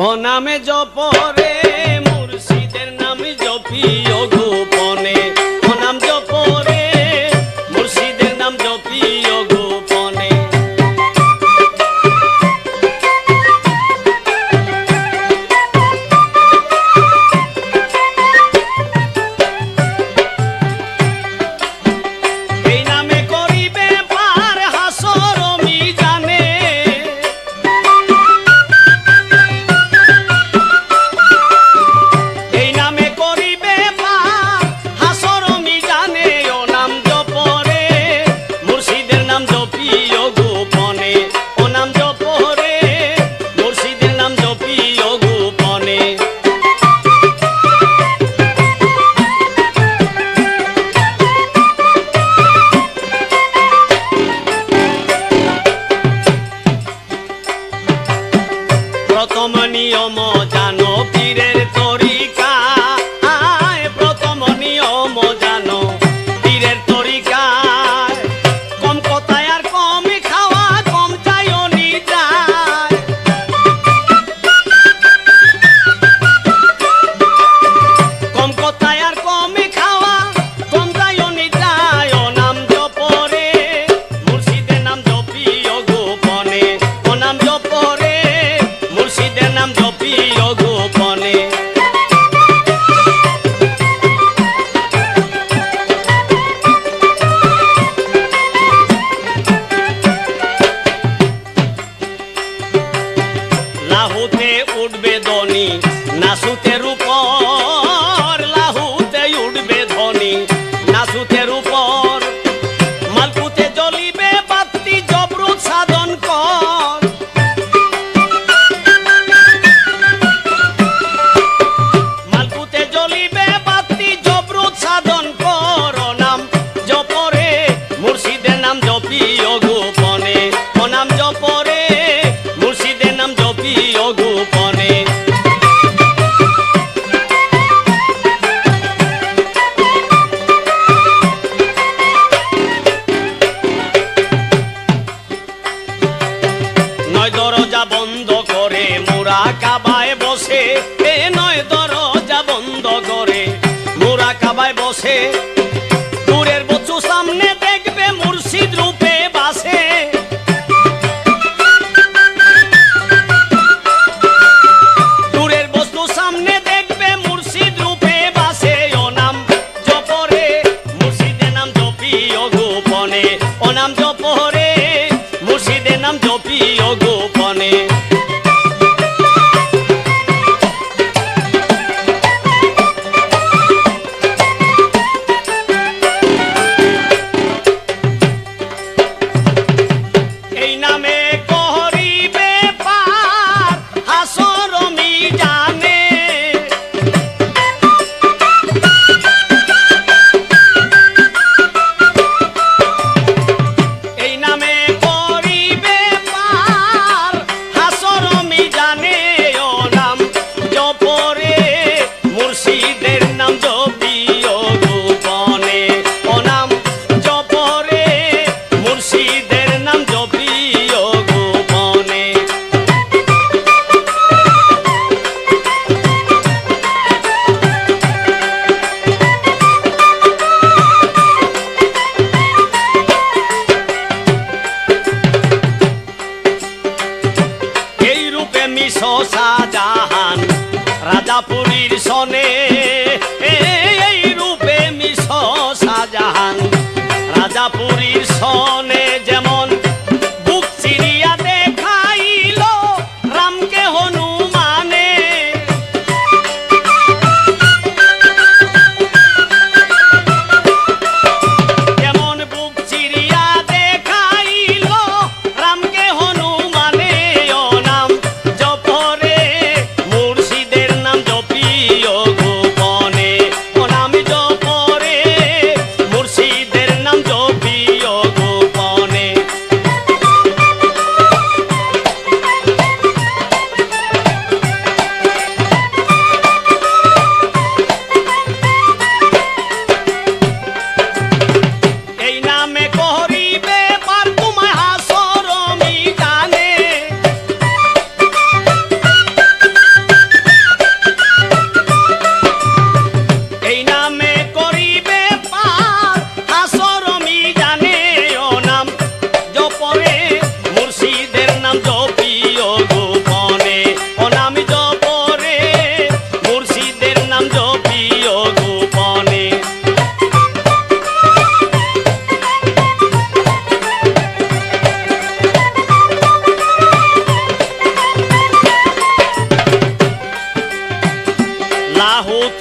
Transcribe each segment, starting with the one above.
ও নামে জপরে মুর্শিদের নামে জপিয়ে su. নয় দরজা বন্ধ করে, মোরা কাবায় বসে। এ নয় দরজা বন্ধ করে, মোরা কাবায় বসে। দূরের সামনে দেখবে মুর্শিদ রূপে বাসে। বস্তু সামনে দেখবে রূপে বাসে। নাম জপরে পুরীর সনে এই রূপে মিশ সাজাহান রাজা পুরীর সনে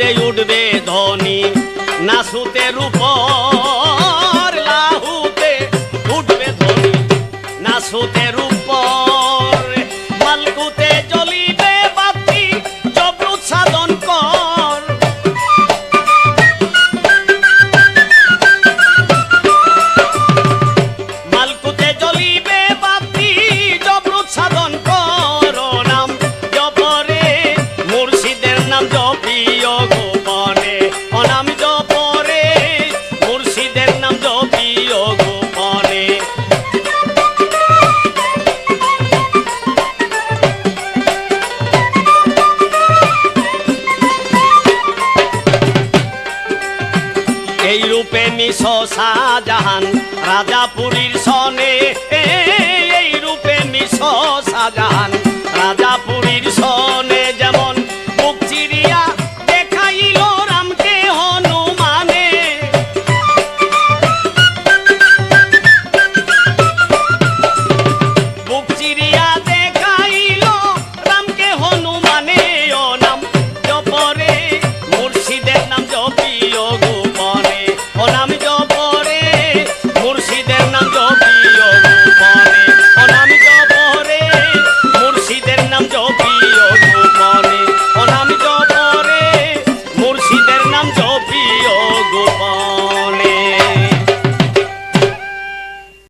লাহুতে উঠবে ধনী, নাসুতে রূপর, লাহুতে উঠবে ধনী। নাসুতে রূপর, মালকুতে জ্বলিবে বাতি জবরুৎ কর। নাম জপরে মুর্শিদের নাম জপিও রূপে শাহজাহান রাজাপুরীর সনে এই রূপে মিশ শাহজাহান রাজাপুরীর